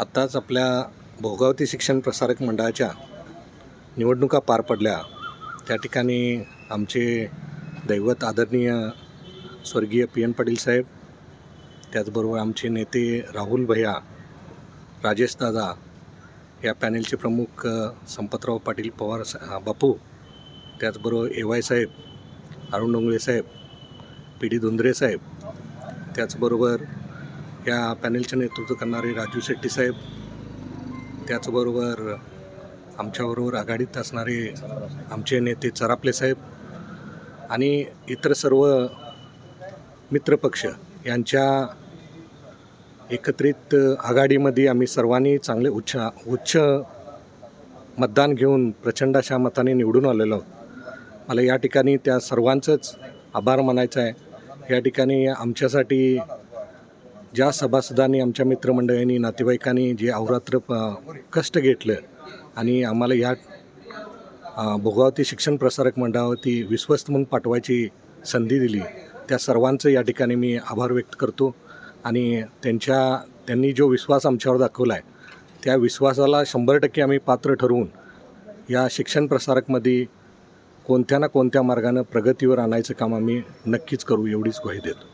आत्ताच आपल्या भोगावती शिक्षण प्रसारक मंडळाच्या निवडणुका पार पडल्या. त्या ठिकाणी आमचे दैवत आदरणीय स्वर्गीय पी एन पाटील साहेब त्याचबरोबर आमचे नेते राहुल भैया राजेश दादा या पॅनेलचे प्रमुख संपतराव पाटील पवार सा- बापू त्याचबरोबर A Y Saheb Arun Dongle Saheb P D Dhundre Saheb त्याचबरोबर या पॅनेलचे नेतृत्व करणारे राजू शेट्टी साहेब त्याचबरोबर आमच्याबरोबर आघाडीत असणारे आमचे नेते चरापले साहेब आणि इतर सर्व मित्रपक्ष यांच्या एकत्रित आघाडीमध्ये आम्ही सर्वांनी चांगले उच्च उच्च मतदान घेऊन प्रचंड अशा मताने निवडून आलेलो आहोत. मला या ठिकाणी त्या सर्वांचंच आभार मानायचं आहे. या ठिकाणी आमच्यासाठी ज्या सभासदांनी आमच्या मित्रमंडळींनी नातेवाईकांनी जे अवरात्र प- कष्ट घेतलं आणि आम्हाला या भोगावती शिक्षण प्रसारक मंडळावरती विश्वस्त म्हणून पाठवायची संधी दिली त्या सर्वांचं या ठिकाणी मी आभार व्यक्त करतो. आणि त्यांच्या त्यांनी जो विश्वास आमच्यावर दाखवला आहे त्या विश्वासाला शंभर टक्के आम्ही पात्र ठरवून या शिक्षण प्रसारकमध्ये कोणत्या ना कोणत्या मार्गानं प्रगतीवर आणायचं काम आम्ही नक्कीच करू एवढीच ग्वाही देतो.